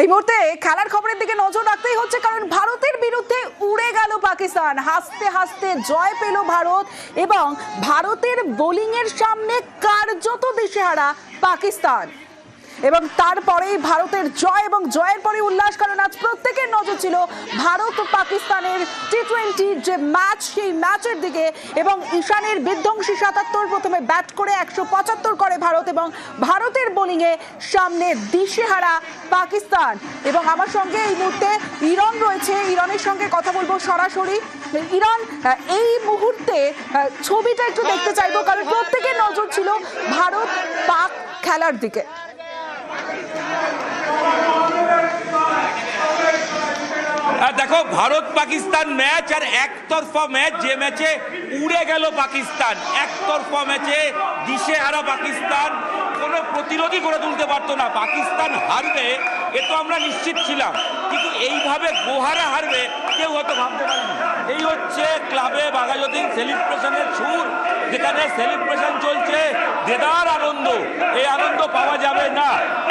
এই মুহূর্তে খেলার খবরের দিকে নজর রাখতেই হচ্ছে, কারণ ভারতের বিরুদ্ধে উড়ে গেল পাকিস্তান। হাসতে হাসতে জয় পেল ভারত এবং ভারতের বোলিং এর সামনে কার্যত দিশেহারা পাকিস্তান। এবং তারপরেই ভারতের জয় এবং জয়ের পরে উল্লাস, কারণ আজ প্রত্যেকের নজর ছিল ভারত পাকিস্তানের টি টোয়েন্টি যে ম্যাচ, সেই ম্যাচের দিকে। এবং ঈশানের বিধ্বংসী সাতাত্তর প্রথমে ব্যাট করে একশো পঁচাত্তর করে ভারত এবং ভারতের বোলিংয়ে সামনে দিশেহারা পাকিস্তান। এবং আমার সঙ্গে এই মুহূর্তে ইরন রয়েছে। ইরনের সঙ্গে কথা বলব সরাসরি। ইরন এই মুহূর্তে ছবিটা একটু দেখতে চাইব, কারণ প্রত্যেকের নজর ছিল ভারত পাক খেলার দিকে। দেখো, ভারত পাকিস্তান ম্যাচ আর একতরফা ম্যাচ, যে ম্যাচে উড়ে গেল পাকিস্তান, একতরফা ম্যাচে দিশে হারা পাকিস্তান। কোনো প্রতিরোধই করে তুলতে পারতো না, পাকিস্তান হারবে, এ তো আমরা নিশ্চিত ছিলাম। কিন্তু এইভাবে গোহারা হারবে কেউ হয়তো ভাবতে পারেনি। এই হচ্ছে ক্লাবে বাঘাযতীন সেলিব্রেশনের সুর, যেখানে সেলিব্রেশন চলছে দেদার আনন্দ। এই আনন্দ পাওয়া যাবে না।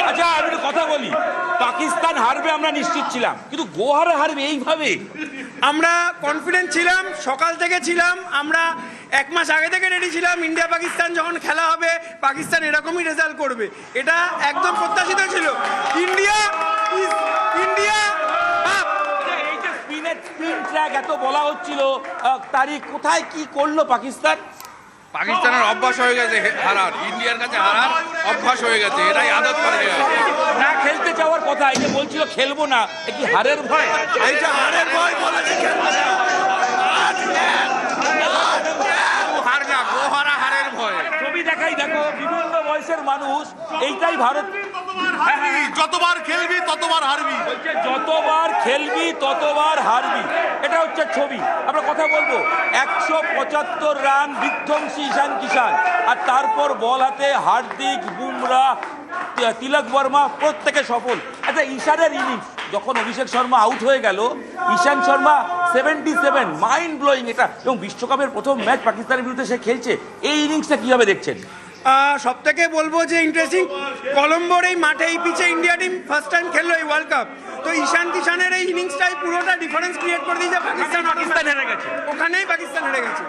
আচ্ছা আমি কথা বলি। পাকিস্তান হারবে আমরা নিশ্চিত ছিলাম, কিন্তু গোহারা হারবে এইভাবে? আমরা কনফিডেন্ট ছিলাম, সকাল থেকে ছিলাম, আমরা এক মাস আগে থেকে রেডি ছিলাম ইন্ডিয়া পাকিস্তান যখন খেলা হবে, পাকিস্তান এরকমই রেজাল্ট করবে। এটা একদম প্রত্যাশিত ছিল ইন্ডিয়া ইজ ইন্ডিয়া আপ এই যে স্পিনের স্পিন এত বলা হচ্ছিল তারিখ কোথায় কি করল পাকিস্তান পাকিস্তানের অভ্যাস হয়ে গেছে হারার ইন্ডিয়ার কাছে হারার অভ্যাস হয়ে গেছে এটাই আদত করে গেছে না খেলতে যাওয়ার কথা এই যে বলছিল খেলব না এ কি হারের ভয় এইটা হারের ভয় বলেছে খেলবে না। হার না হারের ভয় ছবি দেখাই দেখো বিভিন্ন বয়সের মানুষ এইটাই ভারত। যতবার খেলবি ততবার হারবি। বলছে যতবার খেলবি ততবার হারবি। এটা হচ্ছে ছবি। আমরা কথা বলব। একশো পঁচাত্তর রান বিধ্বংসী ঈশান কিষান আর তারপর বল হাতে হার্দিক বুমরা তিলক বর্মা প্রত্যেকে সফল। আচ্ছা ঈশানের ইনিংস যখন অভিষেক শর্মা আউট হয়ে গেল Ishan Sharma seventy seven mind blowing এটা। এবং বিশ্বকাপের প্রথম ম্যাচ পাকিস্তানের বিরুদ্ধে সে খেলছে। এই ইনিংসটা কীভাবে দেখছেন? সব থেকে বলব যে ইন্টারেস্টিং কলম্বোর এই মাঠে এই পিচে ইন্ডিয়া টিম ফার্স্ট টাইম খেললো এই ওয়ার্ল্ড কাপ তো ঈশান কিষানের এই ইনিংসটাই পুরোটা ডিফারেন্স ক্রিয়েট করে দিয়েছে পাকিস্তান। পাকিস্তান হেরে গেছে। ওখানেই পাকিস্তান হেরে গেছে।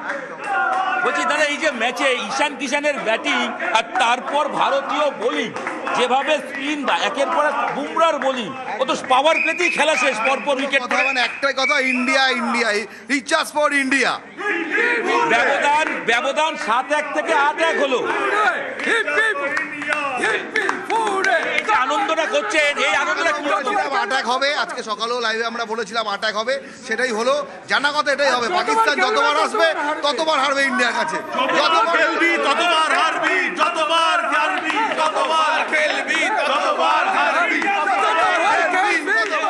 বলছি দাদা এই যে ম্যাচে ঈশান কিষানের ব্যাটিং আর তারপর ভারতীয় বোলিং যেভাবে স্পিন একের পর এক বুমরার বোলিং ও তো পাওয়ার প্লেতেই খেলা শেষ পরপর উইকেট কথা মানে একটাই কথা India India recharge for India ব্যবধান ব্যবধান সাত এক থেকে আট এক হলো। আনন্দটা করছেন এই আনন্দটা কি হবে আজকে সকালেও লাইভে আমরা বলেছিলাম অ্যাটাক হবে সেটাই হলো। জানা কথা এটাই হবে পাকিস্তান যতবার আসবে ততবার হারবে ইন্ডিয়ার কাছে। যতবার খেলবি ততবার হারবি যতবার হারবি ততবার খেলবি ততবার হারবি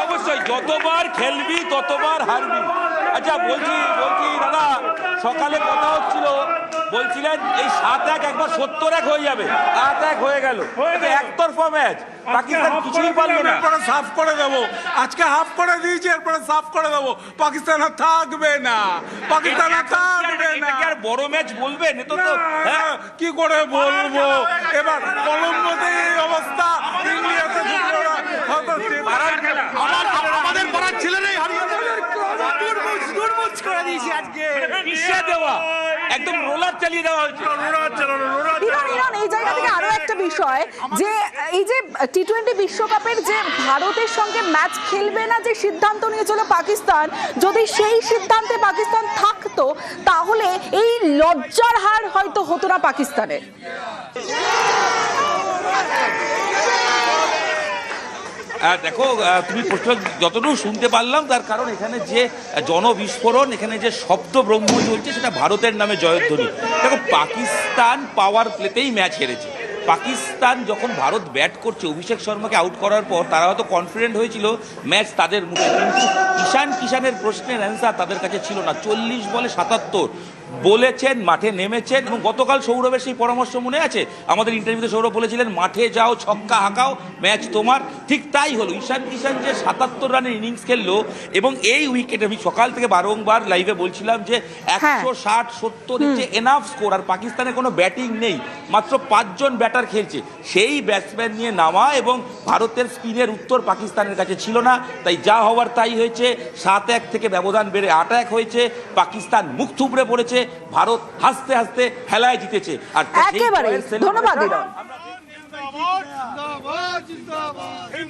অবশ্যই যতবার খেলবি ততবার হারবি। আচ্ছা বলছি বলছি দাদা সকালে কথা হচ্ছিল বলছিলেন এই সাত এক একবার সত্তর এক হয়ে যাবে। আট এক হয়ে গেল। একতরফা ম্যাচ। পাকিস্তান কিছুই পারল না। এরপরে সাফ করে দেবো। আজকে হাফ করে দিয়েছি এরপরে সাফ করে দেবো। পাকিস্তান আর থাকবে না। পাকিস্তান আর থাকবে না। আর বড় ম্যাচ বলবেন তো তো হ্যাঁ। কি করে বলব? এবার কলম্বোতে এই অবস্থা। ইন্ডিয়াতে। হয়তো পাড়ার খেলা আমাদের পাড়ার ছেলেরাই হারিয়ে দেবে পিছিয়ে দেওয়া একদম রোলার চালিয়ে দেওয়া হয়েছে। ইরান ইরান এই জায়গা থেকে আরও একটা বিষয় যে এই যে টি টোয়েন্টি বিশ্বকাপের যে ভারতের সঙ্গে ম্যাচ খেলবে না যে সিদ্ধান্ত নিয়েছিল পাকিস্তান যদি সেই সিদ্ধান্তে পাকিস্তান থাকতো তাহলে এই লজ্জার হার হয়তো হতো না পাকিস্তানের। দেখো তুমি প্রশ্ন যতটুকু শুনতে পারলাম, তার কারণ এখানে যে জনবিস্ফোরণ, এখানে যে শব্দ ব্রহ্ম চলছে, সেটা ভারতের নামে জয়ধ্বনি। দেখো, পাকিস্তান পাওয়ার প্লেতেই ম্যাচ হেরেছে। পাকিস্তান যখন ভারত ব্যাট করছে, অভিষেক শর্মাকে আউট করার পর, তারা হয়তো কনফিডেন্ট হয়েছিল ম্যাচ তাদের মুখে। কিন্তু ঈশান কিষানের প্রশ্নের অ্যান্সার তাদের কাছে ছিল না। চল্লিশ বলে সাতাত্তর। বলেছেন, মাঠে নেমেছেন, এবং গতকাল সৌরভের সেই পরামর্শ মনে আছে? আমাদের ইন্টারভিউতে সৌরভ বলেছিলেন, মাঠে যাও, ছক্কা হাঁকাও ম্যাচ তোমার। ঠিক তাই হলো। ঈশান কিষান যে সাতাত্তর রানের ইনিংস খেললো এবং এই উইকেট আমি সকাল থেকে বারংবার লাইভে বলছিলাম যে একশো ষাট সত্তর যে এনাফ স্কোর আর পাকিস্তানে কোনো ব্যাটিং নেই। মাত্র পাঁচজন ব্যাটার খেলছে। সেই ব্যাটসম্যান নিয়ে নামা এবং ভারতের স্পিনের উত্তর পাকিস্তানের কাছে ছিল না। তাই যা হওয়ার তাই হয়েছে। সাত এক থেকে ব্যবধান বেড়ে আট এক হয়েছে। পাকিস্তান মুখ থুবড়ে পড়েছে। ভারত হাসতে হাসতে খেলায় জিতেছে। আর সেই একেবারে জয়ের celebration- ধন্যবাদ দিল